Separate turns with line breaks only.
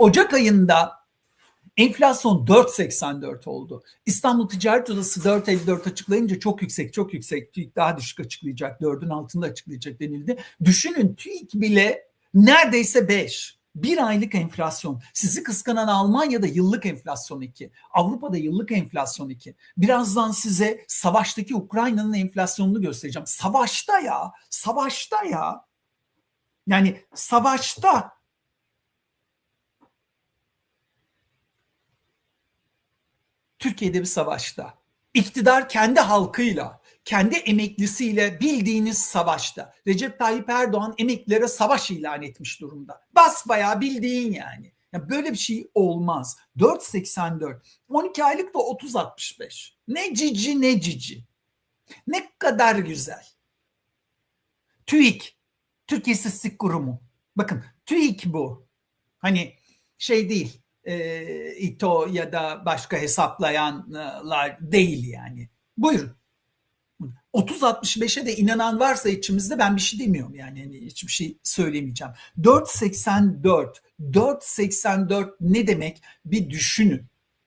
Ocak ayında enflasyon 4.84 oldu. İstanbul Ticaret Odası 4.54 açıklayınca çok yüksek, çok yüksek. TÜİK daha düşük açıklayacak, 4'ün altında açıklayacak denildi. Düşünün TÜİK bile neredeyse 5. Bir aylık enflasyon. Sizi kıskanan Almanya'da yıllık enflasyon 2. Avrupa'da yıllık enflasyon 2. Birazdan size savaştaki Ukrayna'nın enflasyonunu göstereceğim. Savaşta ya, savaşta ya. Yani savaşta Türkiye'de bir savaşta. İktidar kendi halkıyla, kendi emeklisiyle bildiğiniz savaşta. Recep Tayyip Erdoğan emeklilere savaş ilan etmiş durumda. Basbayağı bildiğin yani. Ya böyle bir şey olmaz. 4.84. 12 aylık da 30.65. Ne cici ne cici. Ne kadar güzel. TÜİK, Türkiye İstatistik Kurumu. Bakın TÜİK bu. Hani şey değil, e, İTO ya da başka hesaplayanlar değil yani. Buyurun. 30-65'e de inanan varsa içimizde ben bir şey demiyorum yani hani hiçbir şey söylemeyeceğim. 4.84 4.84 ne demek bir düşünün.